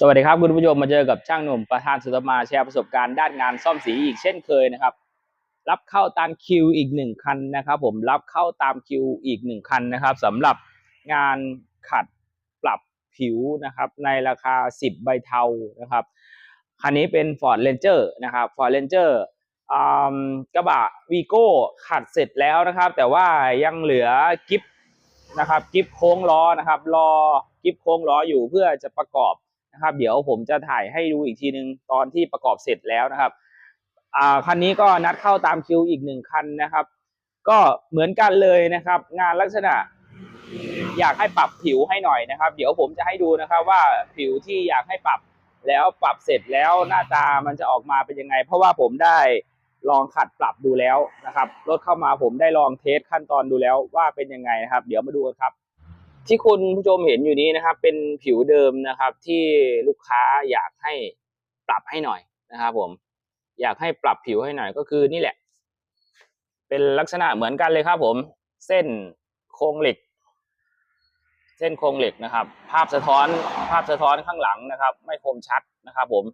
สวัสดีครับคุณผู้ชมมาเจอกับช่างหนุ่มประธานสุตมาแชร์ประสบการณ์ด้านงานซ่อมสีอีกเช่นเคยนะครับ รับเข้าตามคิวอีกหนึ่งคันนะครับ ผมรับเข้าตามคิวอีกหนึ่งคันนะครับสำหรับงานขัดปรับผิวนะครับ ในราคา 10 ใบเทานะครับคันนี้เป็น Ford Ranger นะครับ Ford Ranger อ่ากระบะวีโก้ขัดเสร็จแล้วนะครับ แต่ว่ายังเหลือกิฟนะครับกิฟโค้งล้อนะครับรอกิฟโค้งล้ออยู่เพื่อจะประกอบ นะครับ เดี๋ยวผมจะถ่ายให้ดูอีกทีนึงตอนที่ประกอบเสร็จแล้วนะครับอ่าคันนี้ก็นัดเข้าตามคิวอีกหนึ่งคันนะครับ ก็เหมือนกันเลยนะครับ งานลักษณะอยากให้ปรับผิวให้หน่อยนะครับ เดี๋ยวผมจะให้ดูนะครับว่าผิวที่อยากให้ปรับแล้วปรับเสร็จแล้วหน้าตามันจะออกมาเป็นยังไง เพราะว่าผมได้ลองขัดปรับดูแล้วนะครับรถเข้ามาผมได้ลองเทสขั้นตอนดูแล้วว่าเป็นยังไงนะครับ เดี๋ยวมาดูกันครับ ที่คุณผู้ชมเห็นอยู่นี้นะครับ เป็นผิวเดิมนะครับ ที่ลูกค้าอยากให้ปรับให้หน่อยนะครับ ผม อยากให้ปรับผิวให้หน่อยก็คือนี่แหละ เป็นลักษณะเหมือนกันเลยครับ ผม เส้นโครงเหล็ก เส้นโครงเหล็กนะครับ ภาพสะท้อนภาพสะท้อนข้างหลังนะครับ ไม่คมชัดนะครับ ผม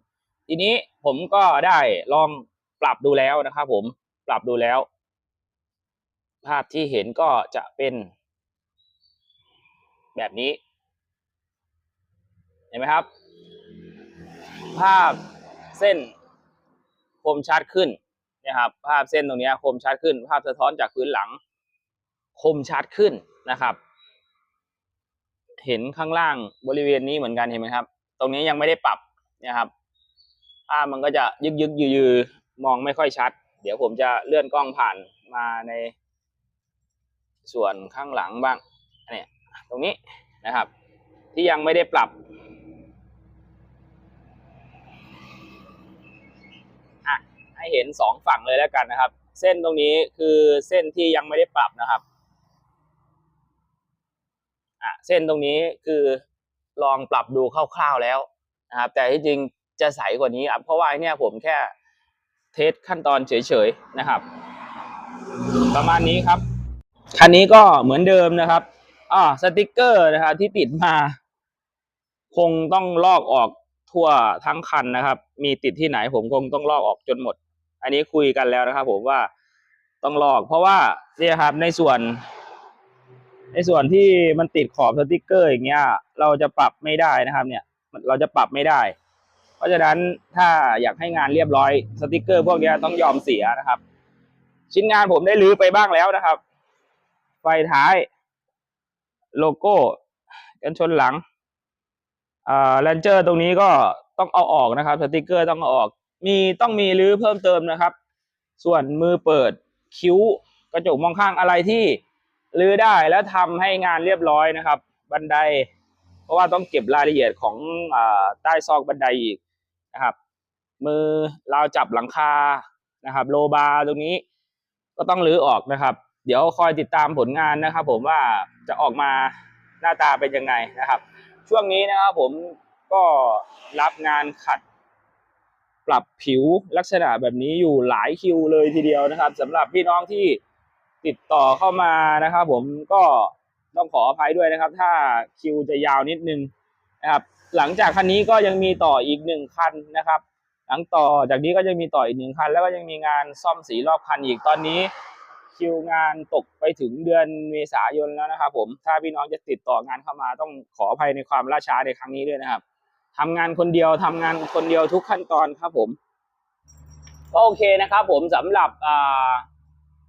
ทีนี้ผมก็ได้ลองปรับดูแล้วนะครับ ผมปรับดูแล้ว ภาพที่เห็นก็จะเป็น แบบนี้ เห็นไหมครับ ภาพเส้นคมชัดขึ้นนะครับ ภาพเส้นตรงนี้คมชัดขึ้น ภาพสะท้อนจากพื้นหลัง คมชัดขึ้นนะครับ เห็นข้างล่างบริเวณนี้เหมือนกันเห็นไหมครับ ตรงนี้ยังไม่ได้ปรับนะครับ ภาพมันก็จะยึกยึกยืยือมองไม่ค่อยชัด เดี๋ยวผมจะเลื่อนกล้องผ่านมาในส่วนข้างหลังบ้างเนี่ย ตรงนี้นะครับ ที่ยังไม่ได้ปรับอะให้เห็นสองฝั่งเลยแล้วกันนะครับ เส้นตรงนี้คือเส้นที่ยังไม่ได้ปรับนะครับอะเส้นตรงนี้คือลองปรับดูคร่าวๆแล้วนะครับ แต่ที่จริงจะใสกว่านี้ครับเพราะว่าเนี่ยผมแค่เทสขั้นตอนเฉยๆนะครับ ประมาณนี้ครับ คันนี้ก็เหมือนเดิมนะครับ อ่าสติกเกอร์นะครับที่ติดมา คงต้องลอกออกทั่วทั้งคันนะครับ มีติดที่ไหนผมคงต้องลอกออกจนหมด อันนี้คุยกันแล้วนะครับ ผมว่าต้องลอก เพราะว่าเนี่ยครับในส่วน ในส่วนที่มันติดขอบสติกเกอร์อย่างเงี้ย เราจะปรับไม่ได้นะครับ เนี่ยเราจะปรับไม่ได้ เพราะฉะนั้นถ้าอยากให้งานเรียบร้อยสติกเกอร์ พวกนี้ต้องยอมเสียนะครับ ชิ้นงานผมได้รื้อไปบ้างแล้วนะครับ ไฟท้าย โลโก้กันชนหลังอ่าแลนเจอร์ตรงนี้ก็ต้องเอาออกนะครับสติกเกอร์ต้องเอาออก มีต้องมีรื้อเพิ่มเติมนะครับ ส่วนมือเปิดคิ้วกระจกมองข้างอะไรที่รื้อได้แล้วทำให้งานเรียบร้อยนะครับ บันได เพราะว่าต้องเก็บรายละเอียดของอใต้ซอกบันไดอีกนะครับ มือราวจับหลังคานะครับ โลบาร์ตรงนี้ก็ต้องรื้อออกนะครับ เดี๋ยวคอยติดตามผลงานนะครับ ผมว่า จะออกมาหน้าตาเป็นยังไงนะครับ ช่วงนี้นะครับผมก็รับงานขัด ปรับผิวลักษณะแบบนี้อยู่หลายคิวเลยทีเดียวนะครับสำหรับพี่น้องที่ติดต่อเข้ามานะครับ ผมก็ต้องขออภัยด้วยนะครับ ถ้าคิวจะยาวนิดนึงนะครับ หลังจากคันนี้ก็ยังมีต่ออีกหนึ่งคันนะครับ หลังต่อจากนี้ก็จะมีต่ออีกหนึ่งคัน แล้วก็ยังมีงานซ่อมสีรอบคันอีกตอนนี้ คิวงานตกไปถึงเดือนเมษายนแล้วนะครับผมถ้าพี่น้องจะติดต่องานเข้ามาต้องขออภัยในความล่าช้าในครั้งนี้ด้วยนะครับทำงานคนเดียวทำงานคนเดียวทุกขั้นตอนครับผมก็โอเคนะครับ ผมสำหรับ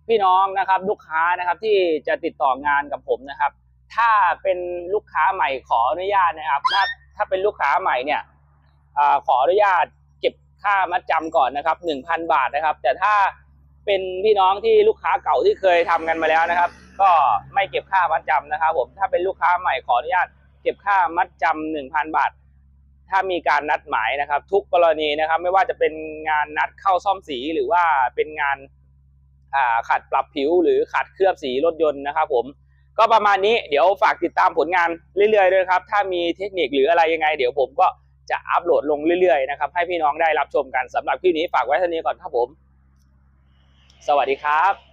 พี่น้องนะครับ ลูกค้านะครับที่จะติดต่องานกับผมนะครับ ถ้าเป็นลูกค้าใหม่ขออนุญาตนะครับ ถ้าถ้าเป็นลูกค้าใหม่เนี่ยอขออนุญาตเก็บค่ามัดจำก่อนนะครับหนึ่งพันบาทนะครับ แต่ถ้า เป็นพี่น้องที่ลูกค้าเก่าที่เคยทำกันมาแล้วนะครับ ก็ไม่เก็บค่ามัดจำนะครับ ผมถ้าเป็นลูกค้าใหม่ขออนุญาต เก็บค่ามัดจำหนึ่งพันบาท ถ้ามีการนัดหมายนะครับ ทุกกรณีนะครับ ไม่ว่าจะเป็นงานนัดเข้าซ่อมสีหรือว่าเป็นงานขัดปรับผิวหรือขัดเคลือบสีรถยนต์นะครับผมก็ประมาณนี้เดี๋ยวฝากติดตามผลงานเรื่อยๆด้วยครับ ถ้ามีเทคนิคหรืออะไรยังไง เดี๋ยวผมก็จะอัปโหลดลงเรื่อยๆนะครับให้พี่น้องได้รับชมกันสำหรับคลิปนี้ฝากไว้เท่านี้ก่อนครับผม สวัสดีครับ